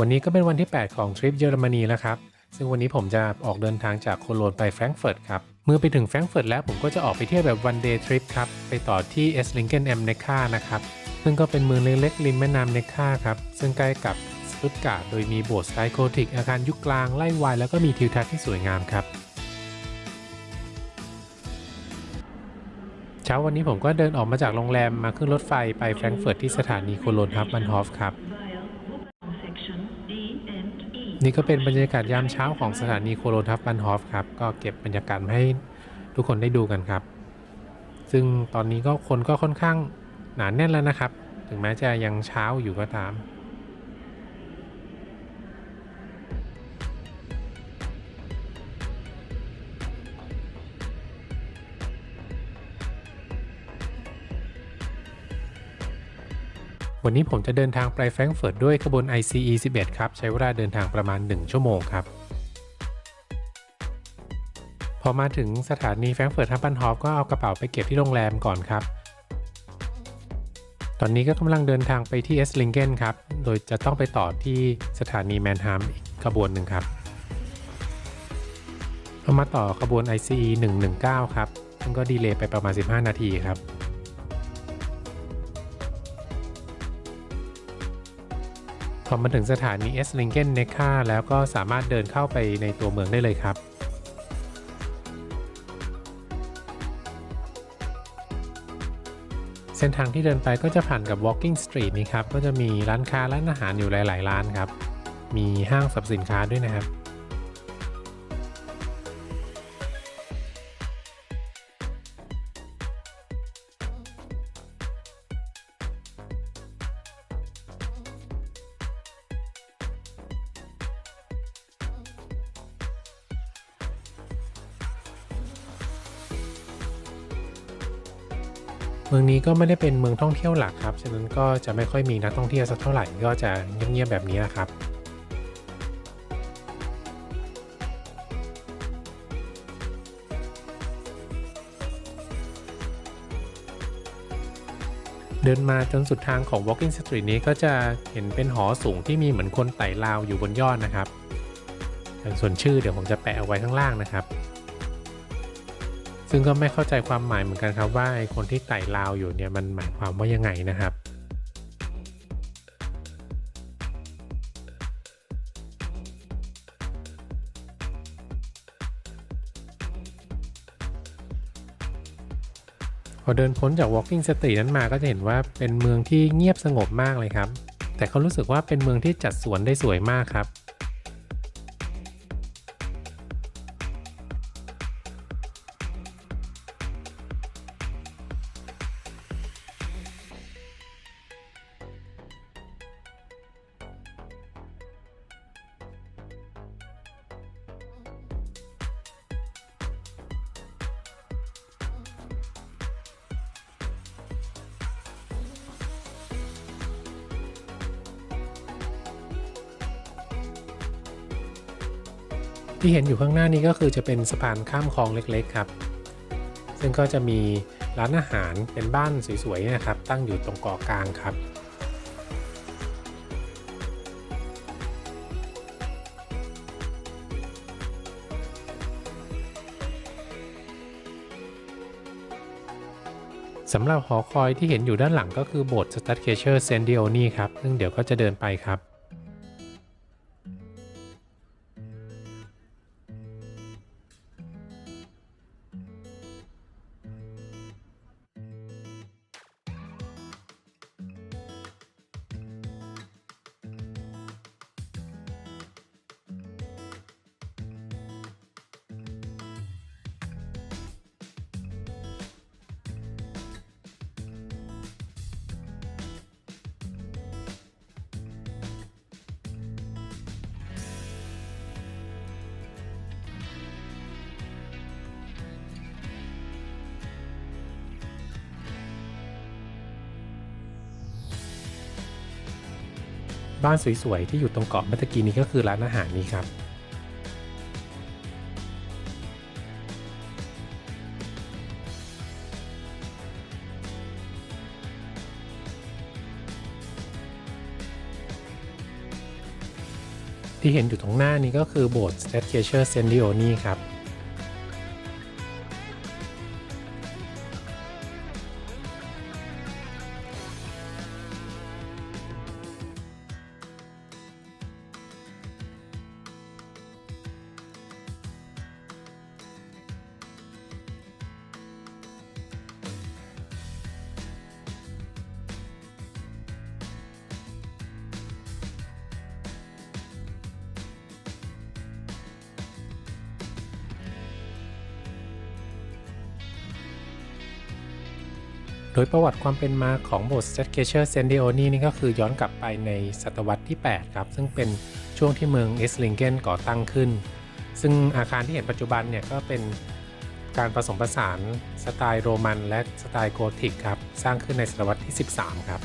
วันนี้ก็เป็นวันที่ 8 ของทริปเยอรมนีแล้วครับ ซึ่งวันนี้ผมจะออกเดินทางจากโคโลนไปแฟรงก์เฟิร์ตครับ เมื่อไปถึงแฟรงก์เฟิร์ตแล้วผมก็จะออกไปเที่ยวแบบวันเดย์ทริปครับ ไปต่อที่เอสลิงเกนแอมเนคานะครับ ซึ่งก็เป็นเมืองเล็กๆริมแม่น้ำเนคาครับ ซึ่งใกล้กับสตุตการ์ดโดยมีโบสถ์สไตล์โกธิกอาคารยุคกลางไล่วายแล้วก็มีทิวทัศน์ที่สวยงามครับเช้าวันนี้ผมก็เดินออกมาจากโรงแรมมาขึ้นรถไฟไปแฟรงก์เฟิร์ตที่สถานีโคโลนฮับบันฮอฟครับ section D and E. นี่ก็เป็นบรรยากาศยามเช้าของสถานีโคโลทัฟบันฮอฟครับ ก็เก็บบรรยากาศให้ทุกคนได้ดูกันครับ ซึ่งตอนนี้ก็คนก็ค่อนข้างหนาแน่นแล้วนะครับ ถึงแม้จะยังเช้าอยู่ก็ตาม วันนี้ผมจะเดินทางไปแฟรงก์เฟิร์ตด้วยขบวน ICE 11 ครับ ใช้เวลาเดินทางประมาณ 1 ชั่วโมงครับ พอมาถึงสถานีแฟรงก์เฟิร์ตฮับบันฮอฟก็เอากระเป๋าไปเก็บที่โรงแรมก่อนครับ ตอนนี้ก็กำลังเดินทางไปที่เอสลิงเกนครับ โดยจะต้องไปต่อที่สถานีแมนฮัมอีกขบวนหนึ่งครับเอามาต่อขบวน ICE 119 ครับ ซึ่งก็ดีเลย์ไปประมาณ 15 นาทีครับ พอมาถึงสถานีเอสลิงเกนเนคาแล้วก็สามารถเดินเข้าไปในตัวเมืองได้เลยครับเส้นทางที่เดินไปก็จะผ่านกับ Walking Street นี้ครับ ก็จะมีร้านค้าร้านอาหารอยู่หลาย ๆ ร้านครับ มีห้างสรรพสินค้าด้วยนะครับ เมืองนี้ก็ไม่ได้เป็นเมืองท่องเที่ยวหลักครับ ฉะนั้นก็จะไม่ค่อยมีนักท่องเที่ยวสักเท่าไหร่ ก็จะเงียบๆแบบนี้นะครับเดินมาจนสุดทางของ Walking Street นี้ก็จะเห็นเป็นหอสูงที่มีเหมือนคนไต่ราวอยู่บนยอดนะครับส่วนชื่อเดี๋ยวผมจะแปะเอาไว้ข้างล่างนะครับ ซึ่งก็ไม่เข้าใจความหมายเหมือนกันครับว่าไอ้คนที่ไต่ราวอยู่เนี่ยมันหมายความว่ายังไงนะครับพอเดินพ้นจาก Walking Street นั้นมาก็จะเห็นว่าเป็นเมืองที่เงียบสงบมากเลยครับ แต่เขารู้สึกว่าเป็นเมืองที่จัดสวนได้สวยมากครับ ที่เห็นอยู่ข้างหน้านี้ก็คือจะเป็นสะพานข้ามคลองเล็กๆครับ ซึ่งก็จะมีร้านอาหารเป็นบ้านสวยๆนะครับ ตั้งอยู่ตรงเกาะกลางครับสำหรับหอคอยที่เห็นอยู่ด้านหลังก็คือโบสถ์สตัดเคเชอร์เซนดิโอนี่ครับ ซึ่งเดี๋ยวก็จะเดินไปครับ บ้านสวยๆ ที่อยู่ตรงเกาะเมื่อตกี้นี้ก็คือร้านอาหารนี้ครับ ที่เห็นอยู่ตรงหน้านี้ก็คือโบสถ์ s t a t c a t u r s e n d i o n i ครับ โดยประวัติความเป็นมาของโบสถ์ s t a t c a t u r s e n d i o n i นี่ก็คือย้อนกลับไปในศตวรรษที่ 8 ครับ ซึ่งเป็นช่วงที่เมืองเอสลิงเกนก่อตั้งขึ้น ซึ่งอาคารที่เห็นปัจจุบันเนี่ยก็เป็นการผสมผสานสไตล์โรมันและสไตล์โกธิกครับ สร้างขึ้นในศตวรรษที่ 13 ครับ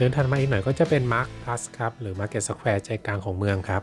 เดินทางมาอีกหน่อยก็จะเป็นมาร์คพลัสครับ หรือมาร์เก็ตสแควร์ใจกลางของเมืองครับ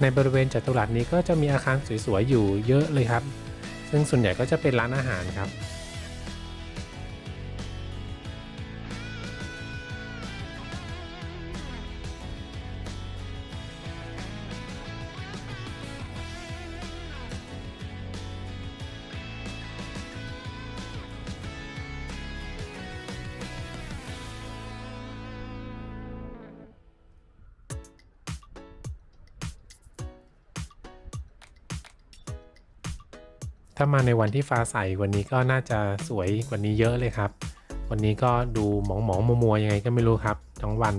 ในบริเวณจัตุรัสนี้ก็จะมีอาคารสวยๆอยู่เยอะเลยครับ ซึ่งส่วนใหญ่ก็จะเป็นร้านอาหารครับ ถ้ามาในวันที่ฟ้าใสกวันนี้ก็น่าจะสวยกว่านี้เยอะเลยครับ วันนี้ก็ดูหมองหมองมัวมัวยังไงก็ไม่รู้ครับทั้งวัน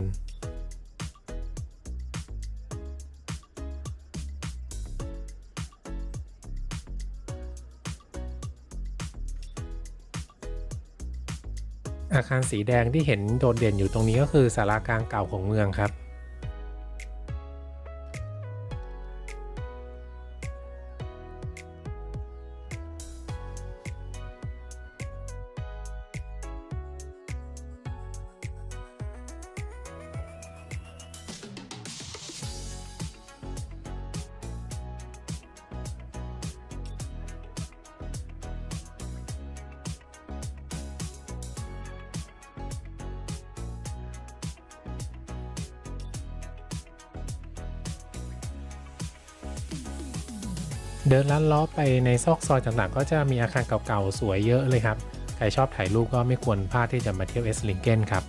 อาคารสีแดงที่เห็นโดดเด่นอยู่ตรงนี้ก็คือสารากลางเก่าของเมืองครับ เดินลัดล้อไปในซอกซอยต่างๆ ก็จะมีอาคารเก่าๆ สวยเยอะเลยครับ ใครชอบถ่ายรูปก็ไม่ควรพลาดที่จะมาเที่ยวเอสลิงเกนครับ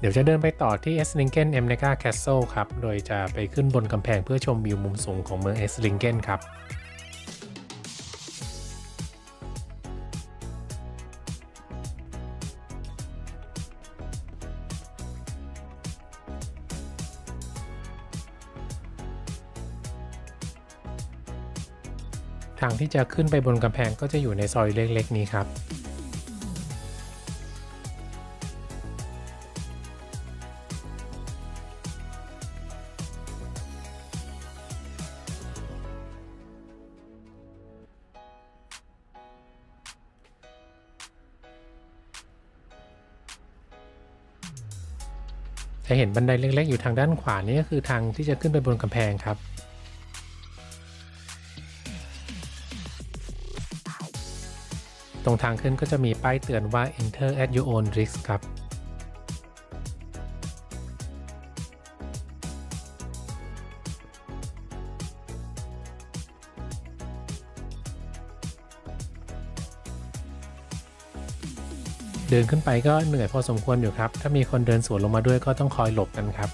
เดี๋ยวจะเดินไปต่อที่ e s l i n g e n e m n e g a Castle ครับ โดยจะไปขึ้นบนกำแพงเพื่อชมวิวมุมสูงของเมือง e s l i n g e n ครับทางที่จะขึ้นไปบนกำแพงก็จะอยู่ในซอยเล็กๆนี้ครับ จะเห็นบันไดเล็ก ๆ อยู่ทางด้านขวานี้ก็คือทางที่จะขึ้นไปบนกำแพงครับ ตรงทางขึ้นก็จะมีป้ายเตือนว่า enter at your own risk ครับ เดินขึ้นไปก็เหนื่อยพอสมควรอยู่ครับ ถ้ามีคนเดินสวนลงมาด้วยก็ต้องคอยหลบกันครับ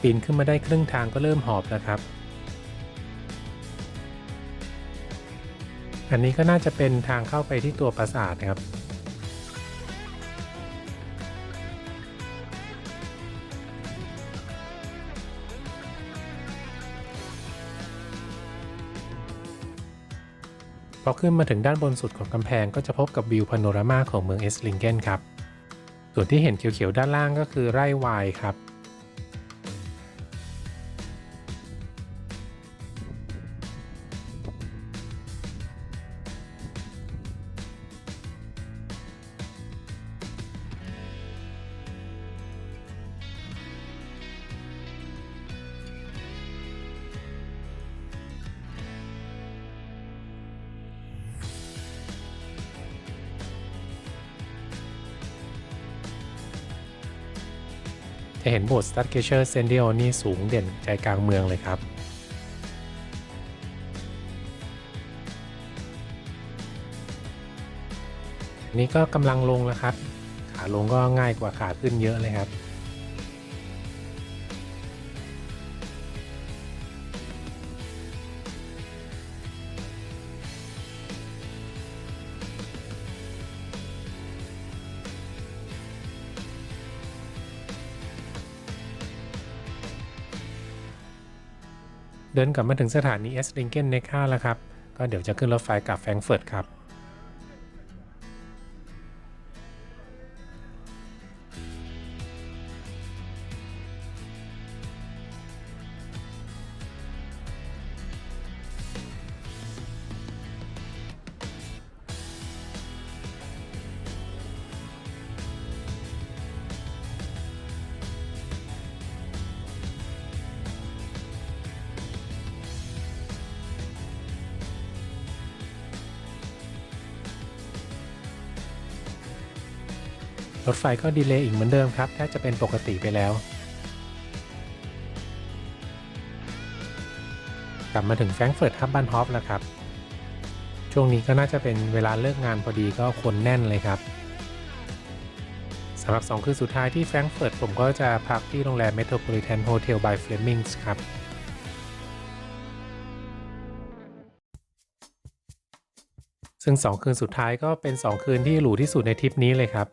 ปีนขึ้นมาได้ครึ่งทางก็เริ่มหอบแล้วครับ อันนี้ก็น่าจะเป็นทางเข้าไปที่ตัวปราสาทนะครับ พอขึ้นมาถึงด้านบนสุดของกำแพงก็จะพบกับวิวพาโนรามาของเมืองเอสลิงเกนครับ ส่วนที่เห็นเขียวๆด้านล่างก็คือไร่ไวน์ครับ จะเห็นโบสถ์สตัดเกเชอร์เซนเดียนี่สูงเด่นใจกลางเมืองเลยครับอันนี้ก็กำลังลงแล้วครับ ขาลงก็ง่ายกว่าขาขึ้นเยอะเลยครับ เดินกลับมาถึงสถานีเอสลิงเกนในค่าแล้วครับ ก็เดี๋ยวจะขึ้นรถไฟกลับแฟรงก์เฟิร์ตครับ รถไฟก็ดีเลย์อีกเหมือนเดิมครับแทบจะเป็นปกติไปแล้ว กลับมาถึงแฟรงก์เฟิร์ตฮับบันฮอฟแล้วครับ ช่วงนี้ก็น่าจะเป็นเวลาเลิกงานพอดีก็คนแน่นเลยครับสำหรับ 2 คืนสุดท้ายที่แฟรงก์เฟิร์ตผมก็จะพักที่โรงแรม Metropolitan Hotel by Flemings ครับซึ่ง 2 คืนสุดท้ายก็เป็น 2 คืนที่หรูที่สุดในทริปนี้เลยครับ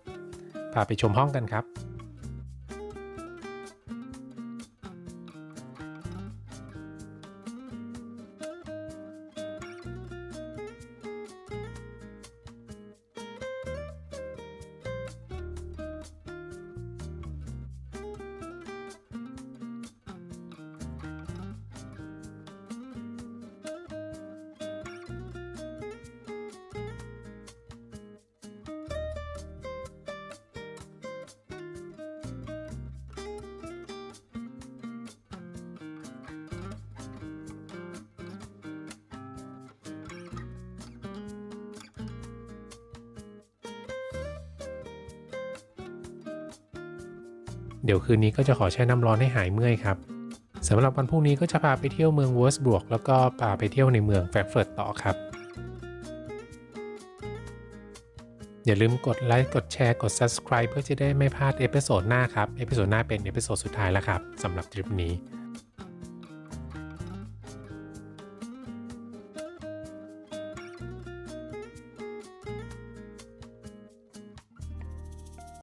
พาไปชมห้องกันครับ เดี๋ยวคืนนี้ก็จะขอแช่น้ำร้อนให้หายเมื่อยครับสำหรับวันพรุ่งนี้ก็จะพาไปเที่ยวเมืองวอร์สบวกแล้วก็พาไปเที่ยวในเมืองแฟร์เฟิร์ตต่อครับ อย่าลืมกดไลค์กดแชร์กด subscribe เพื่อจะได้ไม่พลาดเอพิโซดหน้าครับ เอพิโซดหน้าเป็นเอพิโซดสุดท้ายแล้วครับสำหรับทริปนี้